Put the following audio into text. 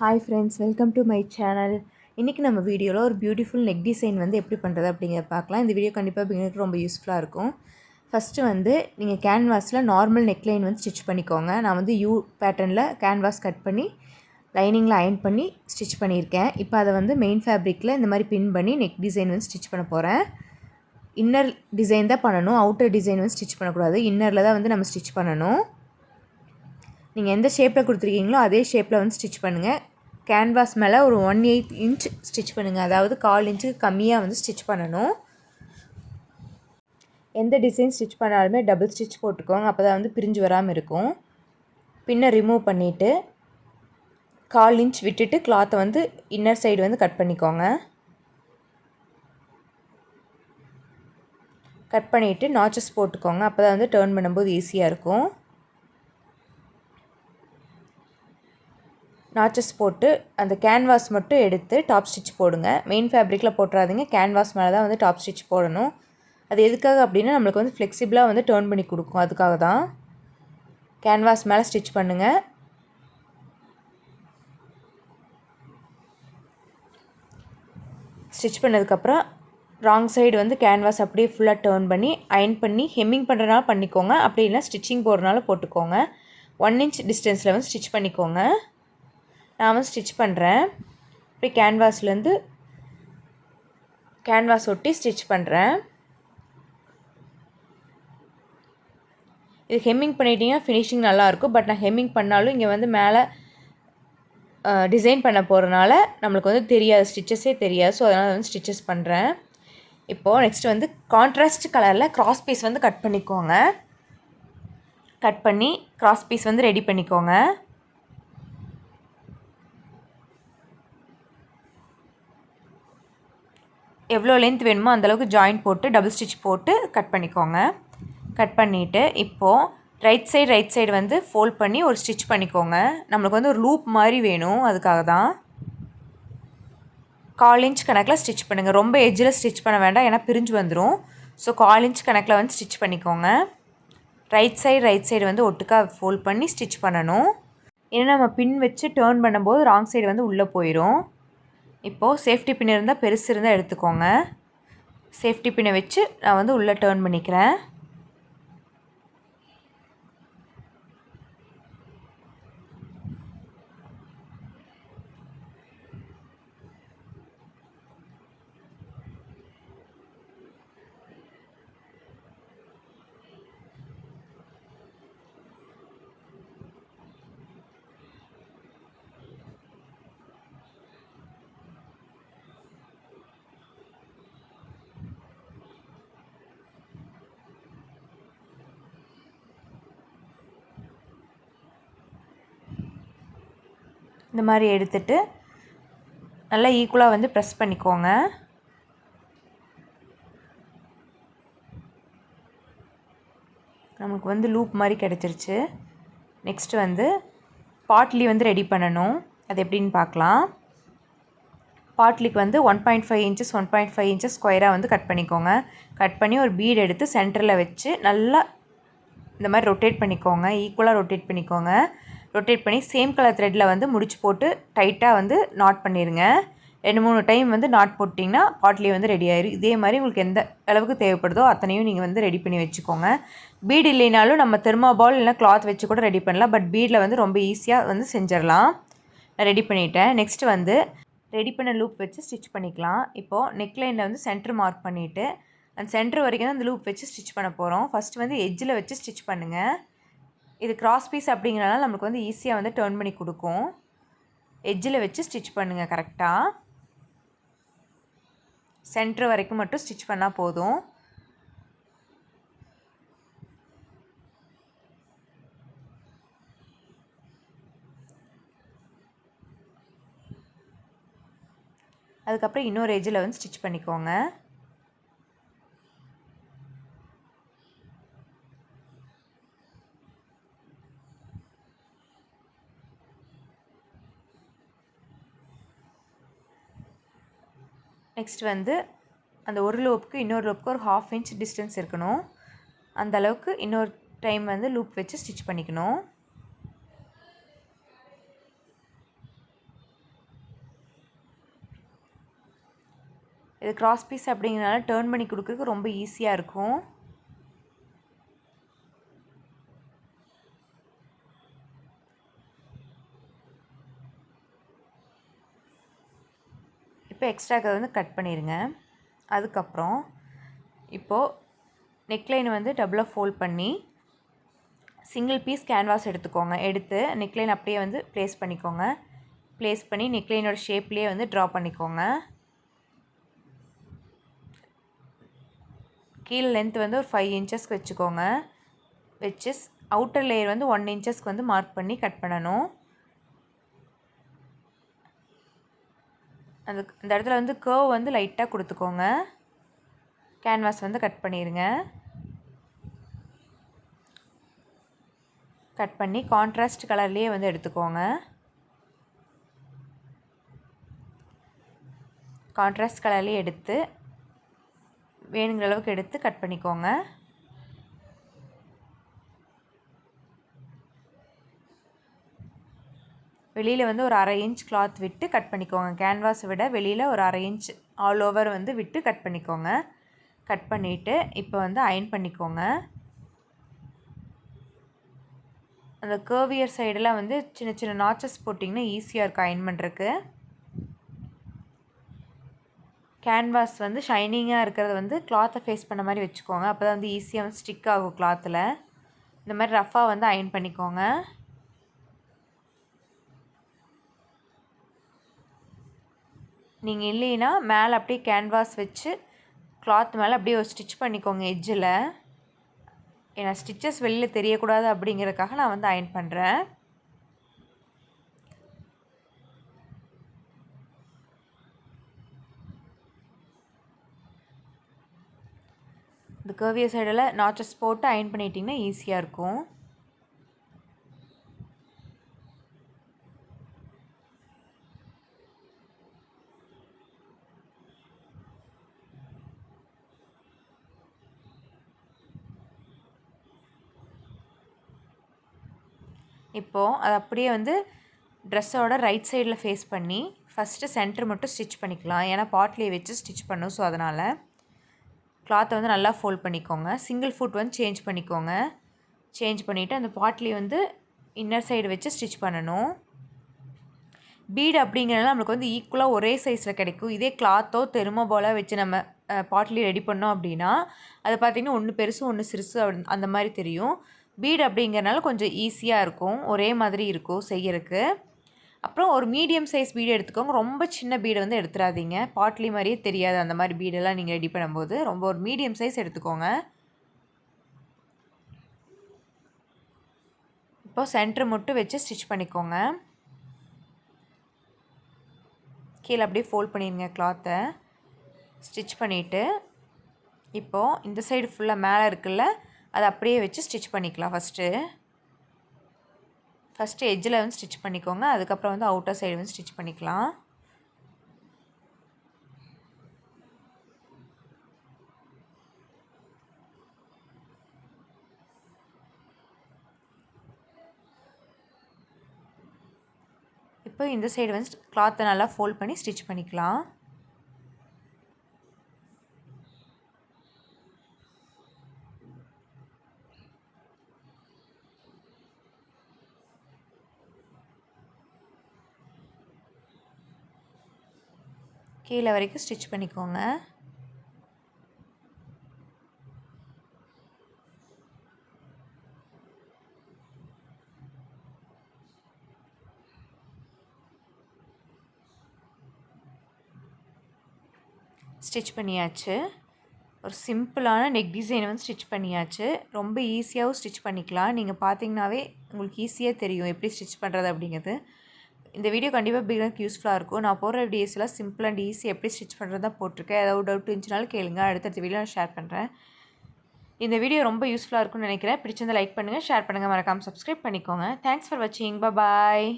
Hi friends welcome to my channel இன்றைக்கி நம்ம வீடியோவில் ஒரு பியூட்டிஃபுல் நெக் டிசைன் வந்து எப்படி பண்ணுறது அப்படிங்கிறத பார்க்கலாம். இந்த வீடியோ கண்டிப்பாக பிகினருக்கு ரொம்ப யூஸ்ஃபுல்லாக இருக்கும். ஃபஸ்ட்டு வந்து நீங்கள் கேன்வாஸில் நார்மல் நெக்லைன் வந்து ஸ்டிச் பண்ணிக்கோங்க. நான் வந்து யூ பேட்டர்னில் கேன்வாஸ் கட் பண்ணி லைனிங்கில் அயன் பண்ணி ஸ்டிச் பண்ணியிருக்கேன். இப்போ அதை வந்து மெயின் ஃபேப்ரிக்கில் இந்த மாதிரி பின் பண்ணி நெக் டிசைன் வந்து ஸ்டிச் பண்ண போகிறேன் இன்னர் டிசைன் தான் பண்ணணும். அவுட்டர் டிசைன் வந்து ஸ்டிச் பண்ணக்கூடாது. இன்னரில் தான் வந்து நம்ம ஸ்டிச் பண்ணணும். நீங்கள் எந்த ஷேப்பில் கொடுத்துருக்கீங்களோ அதே ஷேப்பில் வந்து ஸ்டிச் பண்ணுங்கள் கேன்வாஸ் மேலே ஒரு ஒன் எயிட் இன்ச் ஸ்டிச் பண்ணுங்கள் அதாவது கால் இன்ச்சுக்கு கம்மியாக வந்து ஸ்டிச் பண்ணணும். எந்த டிசைன் ஸ்டிச் பண்ணாலுமே டபுள் ஸ்டிச் போட்டுக்கோங்க. அப்போ தான் வந்து பிரிஞ்சு வராமல் இருக்கும். பின்ன ரிமூவ் பண்ணிவிட்டு கால் இன்ச் விட்டுட்டு கிளாத்தை வந்து இன்னர் சைடு வந்து கட் பண்ணிக்கோங்க. கட் பண்ணிவிட்டு நாச்சஸ் போட்டுக்கோங்க. அப்போ தான் வந்து டேர்ன் பண்ணும்போது ஈஸியாக இருக்கும். நாச்சஸ் போட்டு அந்த கேன்வாஸ் மட்டும் எடுத்து டாப் ஸ்டிச் போடுங்க. மெயின் ஃபேப்ரிக்கில் போட்டுறாதீங்க. கேன்வாஸ் மேலே தான் வந்து டாப் ஸ்டிச் போடணும். அது எதுக்காக அப்படின்னா நம்மளுக்கு வந்து ஃப்ளெக்சிபிளாக வந்து டேர்ன் பண்ணி கொடுக்கும். அதுக்காக தான் கேன்வாஸ் மேலே ஸ்டிச் பண்ணுங்கள் ஸ்டிச் பண்ணதுக்கப்புறம் ராங் சைடு வந்து கேன்வாஸ் அப்படியே ஃபுல்லாக டேர்ன் பண்ணி அயன் பண்ணி ஹெம்மிங் பண்ணுறனால பண்ணிக்கோங்க. அப்படி இல்லைனா ஸ்டிச்சிங் போடுறனால போட்டுக்கோங்க. ஒன் இன்ச் டிஸ்டன்ஸில் வந்து ஸ்டிச் பண்ணிக்கோங்க. நான் வந்து ஸ்டிச் பண்ணுறேன் இப்படி கேன்வாஸ்லேருந்து கேன்வாஸ் ஒட்டி ஸ்டிச் பண்ணுறேன் இது ஹெம்மிங் பண்ணிட்டீங்கன்னா ஃபினிஷிங் நல்லாயிருக்கும். பட் நான் ஹெம்மிங் பண்ணாலும் இங்கே வந்து மேலே டிசைன் பண்ண போகிறனால நம்மளுக்கு வந்து தெரியாது. ஸ்டிச்சஸே தெரியாது. ஸோ அதனால் வந்து ஸ்டிச்சஸ் பண்ணுறேன் இப்போது நெக்ஸ்ட் வந்து கான்ட்ராஸ்ட் கலரில் க்ராஸ் பீஸ் வந்து கட் பண்ணிக்கோங்க. கட் பண்ணி க்ராஸ் பீஸ் வந்து ரெடி பண்ணிக்கோங்க. எவ்வளோ லென்த் வேணுமோ அந்தளவுக்கு ஜாயின் போட்டு டபுள் ஸ்டிச் போட்டு கட் பண்ணிக்கோங்க. கட் பண்ணிவிட்டு இப்போது ரைட் சைடு ரைட் சைடு வந்து ஃபோல்ட் பண்ணி ஒரு ஸ்டிச் பண்ணிக்கோங்க. நம்மளுக்கு வந்து ஒரு லூப் மாதிரி வேணும் அதுக்காக தான். கால் இன்ச் கணக்கில் ஸ்டிச் பண்ணுங்கள் ரொம்ப எஜ்ஜில் ஸ்டிச் பண்ண வேண்டாம் ஏன்னா பிரிஞ்சு வந்துடும் ஸோ கால் இன்ச் கணக்கில் வந்து ஸ்டிச் பண்ணிக்கோங்க. ரைட் சைடு ரைட் சைடு வந்து ஒட்டுக்கா ஃபோல்ட் பண்ணி ஸ்டிச் பண்ணணும். ஏன்னா நம்ம பின் வச்சு டேர்ன் பண்ணும்போது ராங் சைடு வந்து உள்ளே போயிடும் இப்போது சேஃப்டி பின் இருந்தால் பெருசு இருந்தால் எடுத்துக்கோங்க. சேஃப்டி பின்னை வச்சு நான் வந்து உள்ளே டேர்ன் பண்ணிக்கிறேன். இந்த மாதிரி எடுத்துட்டு நல்லா ஈக்குவலாக வந்து ப்ரெஸ் பண்ணிக்கோங்க. நமக்கு வந்து லூப் மாதிரி கிடச்சிருச்சு. நெக்ஸ்ட்டு வந்து பாட்லி வந்து ரெடி பண்ணணும். அது எப்படின்னு பார்க்கலாம். பாட்லிக்கு வந்து one point five inches one point five inches ஸ்கொயராக வந்து கட் பண்ணிக்கோங்க. கட் பண்ணி ஒரு பீடு எடுத்து சென்டரில் வச்சு நல்லா இந்த மாதிரி ரொட்டேட் பண்ணிக்கோங்க. ஈக்குவலாக ரொட்டேட் பண்ணிக்கோங்க. ரொட்டேட் பண்ணி சேம் கலர் த்ரெட்டில் வந்து முடிச்சு போட்டு டைட்டாக வந்து நாட் பண்ணிடுங்க ரெண்டு மூணு டைம் வந்து நாட் போட்டிங்கன்னா பாட்லி வந்து ரெடி ஆயிரும். இதே மாதிரி உங்களுக்கு எந்த அளவுக்கு தேவைப்படுதோ அத்தனையும் நீங்கள் வந்து ரெடி பண்ணி வச்சுக்கோங்க. பீடு இல்லைனாலும் நம்ம தெர்மாபால் இல்லைனா கிளாத் வச்சு கூட ரெடி பண்ணலாம். பட் பீடில் வந்து ரொம்ப ஈஸியாக வந்து செஞ்சிடலாம். நான் ரெடி பண்ணிட்டேன். நெக்ஸ்ட்டு வந்து ரெடி பண்ண லூப் வச்சு ஸ்டிச் பண்ணிக்கலாம். இப்போது நெக்லைனில் வந்து சென்டர் மார்க் பண்ணிவிட்டு அந்த சென்டர் வரைக்கும் தான் அந்த லூப் வச்சு ஸ்டிச் பண்ண போகிறோம் ஃபஸ்ட்டு வந்து எஜ்ஜில் வச்சு ஸ்டிச் பண்ணுங்கள் இது கிராஸ் பீஸ் அப்படிங்கிறனால நம்மளுக்கு வந்து ஈஸியாக வந்து டேர்ன் பண்ணி கொடுக்கும். எஜ்ஜில் வச்சு ஸ்டிச் பண்ணுங்கள் கரெக்டாக சென்ட்ரு வரைக்கும் மட்டும் ஸ்டிச் பண்ணால் போதும். அதுக்கப்புறம் இன்னொரு எஜ்ஜில் வந்து ஸ்டிச் பண்ணிக்கோங்க. நெக்ஸ்ட் வந்து அந்த ஒரு லோப்புக்கு இன்னொரு லோப்புக்கு ஒரு ஹாஃப் இன்ச் டிஸ்டன்ஸ் இருக்கணும். அந்த அளவுக்கு இன்னொரு டைம் வந்து லூப் வச்சு ஸ்டிச் பண்ணிக்கணும். இது கிராஸ் பீஸ் அப்படிங்கிறனால டேர்ன் பண்ணி கொடுக்குறதுக்கு ரொம்ப ஈஸியாக இருக்கும். இப்போ எக்ஸ்ட்ரா வந்து கட் பண்ணிடுங்க அதுக்கப்புறம் இப்போது நெக்லைன் வந்து டபுளாக ஃபோல்ட் பண்ணி சிங்கிள் பீஸ் கேன்வாஸ் எடுத்துக்கோங்க. எடுத்து நெக்லைன் அப்படியே வந்து ப்ளேஸ் பண்ணிக்கோங்க. ப்ளேஸ் பண்ணி நெக்லைனோட ஷேப்லேயே வந்து ட்ரா பண்ணிக்கோங்க. கீழே லென்த் வந்து ஒரு ஃபைவ் இன்ச்சஸ்க்கு வச்சுக்கோங்க. வச்சு அவுட்டர் லேயர் வந்து ஒன் இன்ச்சஸ்க்கு வந்து மார்க் பண்ணி கட் பண்ணணும். அந்த இந்த இடத்துல வந்து கேர்வ் வந்து லைட்டாக கொடுத்துக்கோங்க. கேன்வாஸ் வந்து கட் பண்ணிடுங்க கட் பண்ணி கான்ட்ராஸ்ட் கலர்லேயே வந்து எடுத்துக்கோங்க. கான்ட்ராஸ்ட் கலர்லேயே எடுத்து வேணுங்கிற அளவுக்கு எடுத்து கட் பண்ணிக்கோங்க. வெளியில் வந்து ஒரு அரை இன்ச் கிளாத் விட்டு கட் பண்ணிக்கோங்க. கேன்வாஸை விட வெளியில் ஒரு அரை இன்ச் ஆல் ஓவர் வந்து விட்டு கட் பண்ணிக்கோங்க. கட் பண்ணிவிட்டு இப்போ வந்து அயன் பண்ணிக்கோங்க. அந்த கேர்வியர் சைடெல்லாம் வந்து சின்ன சின்ன நாச்சஸ் போட்டிங்கன்னா ஈஸியாக இருக்கும் அயன் பண்ணுறக்கு கேன்வாஸ் வந்து ஷைனிங்காக இருக்கிறத வந்து கிளாத்தை ஃபேஸ் பண்ண மாதிரி வச்சுக்கோங்க. அப்போ தான் வந்து ஈஸியாக வந்து ஸ்டிக் ஆகும் கிளாத்தில் இந்த மாதிரி ரஃபாக வந்து அயன் பண்ணிக்கோங்க. நீங்கள் இல்லைன்னா மேலே அப்படியே கேன்வாஸ் வச்சு கிளாத் மேலே அப்படியே ஒரு ஸ்டிச் பண்ணிக்கோங்க எட்ஜில் ஏன்னா ஸ்டிச்சஸ் வெளியில் தெரியக்கூடாது அப்படிங்கிறதுக்காக நான் வந்து அயன் பண்ணுறேன் இந்த கர்விய சைடில் நாச்சஸ் போட்டு அயன் பண்ணிட்டிங்கன்னா ஈஸியாக இருக்கும். இப்போது அது அப்படியே வந்து ட்ரெஸ்ஸோட ரைட் சைடில் ஃபேஸ் பண்ணி ஃபஸ்ட்டு சென்டர் மட்டும் ஸ்டிச் பண்ணிக்கலாம். ஏன்னா பாட்லேயே வச்சு ஸ்டிச் பண்ணும். ஸோ அதனால் கிளாத்தை வந்து நல்லா ஃபோல்ட் பண்ணிக்கோங்க. சிங்கிள் ஃபுட் வந்து சேஞ்ச் பண்ணிக்கோங்க. சேஞ்ச் பண்ணிவிட்டு அந்த பாட்லேயே வந்து இன்னர் சைடு வச்சு ஸ்டிச் பண்ணணும். பீடு அப்படிங்கிறனால நம்மளுக்கு வந்து ஈக்குவலாக ஒரே சைஸில் கிடைக்கும். இதே கிளாத்தோ தெருமோபோல வச்சு நம்ம பாட்லி ரெடி பண்ணோம் அப்படின்னா அது பார்த்திங்கன்னா ஒன்று பெருசு ஒன்று சிறுசு அந்த மாதிரி தெரியும். பீடு அப்படிங்கிறனால கொஞ்சம் ஈஸியாக இருக்கும். ஒரே மாதிரி இருக்கும் செய்யறதுக்கு. அப்புறம் ஒரு மீடியம் சைஸ் பீடு எடுத்துக்கோங்க. ரொம்ப சின்ன பீடை வந்து எடுத்துடாதீங்க பாட்லி மாதிரியே தெரியாது. அந்த மாதிரி பீடெல்லாம் நீங்கள் ரெடி பண்ணும்போது ரொம்ப ஒரு மீடியம் சைஸ் எடுத்துக்கோங்க. இப்போ சென்டர் மட்டும் வச்சு ஸ்டிச் பண்ணிக்கோங்க. கீழே அப்படியே ஃபோல்ட் பண்ணிடுங்க கிளாத்தை. ஸ்டிச் பண்ணிவிட்டு இப்போது இந்த சைடு ஃபுல்லாக மேலே இருக்குல்ல அதை அப்படியே வச்சு ஸ்டிச் பண்ணிக்கலாம் ஃபஸ்ட்டு ஃபஸ்ட்டு எஜ்ஜில் வந்து ஸ்டிச் பண்ணிக்கோங்க. அதுக்கப்புறம் வந்து அவுட்டர் சைடு வந்து ஸ்டிச் பண்ணிக்கலாம். இப்போ இந்த சைடு வந்து கிளாத்தை நல்லா ஃபோல்ட் பண்ணி ஸ்டிச் பண்ணிக்கலாம். கீழே வரைக்கும் ஸ்டிச் பண்ணிக்கோங்க. ஸ்டிச் பண்ணியாச்சு. ஒரு சிம்பிளான நெக் டிசைனை வந்து ஸ்டிச் பண்ணியாச்சு. ரொம்ப ஈஸியாகவும் ஸ்டிச் பண்ணிக்கலாம். நீங்கள் பார்த்தீங்கன்னாவே உங்களுக்கு ஈஸியாக தெரியும். எப்படி ஸ்டிச் பண்ணுறது அப்படிங்கிறது. இந்த வீடியோ கண்டிப்பாக பிகினருக்கு யூஸ்ஃபுல்லாக இருக்கும். நான் போடுற வீடியோஸ்லாம் சிம்பிள் அண்ட் ஈஸி எப்படி ஸ்டிச் பண்ணுறது தான் போட்டிருக்கேன். ஏதாவது டவுட் இருந்துச்சுனாலும் கேளுங்க. அடுத்தடுத்த வீடியோ நான் ஷேர் பண்ணுறேன் இந்த வீடியோ ரொம்ப யூஸ்ஃபுல்லாக இருக்கும்னு நினைக்கிறேன். பிடிச்சிருந்தால் லைக் பண்ணுங்கள் ஷேர் பண்ணுங்கள் மறக்காமல் சப்ஸ்கிரைப் பண்ணிக்கோங்க. தேங்க்ஸ் ஃபார் வாட்சிங் பாய்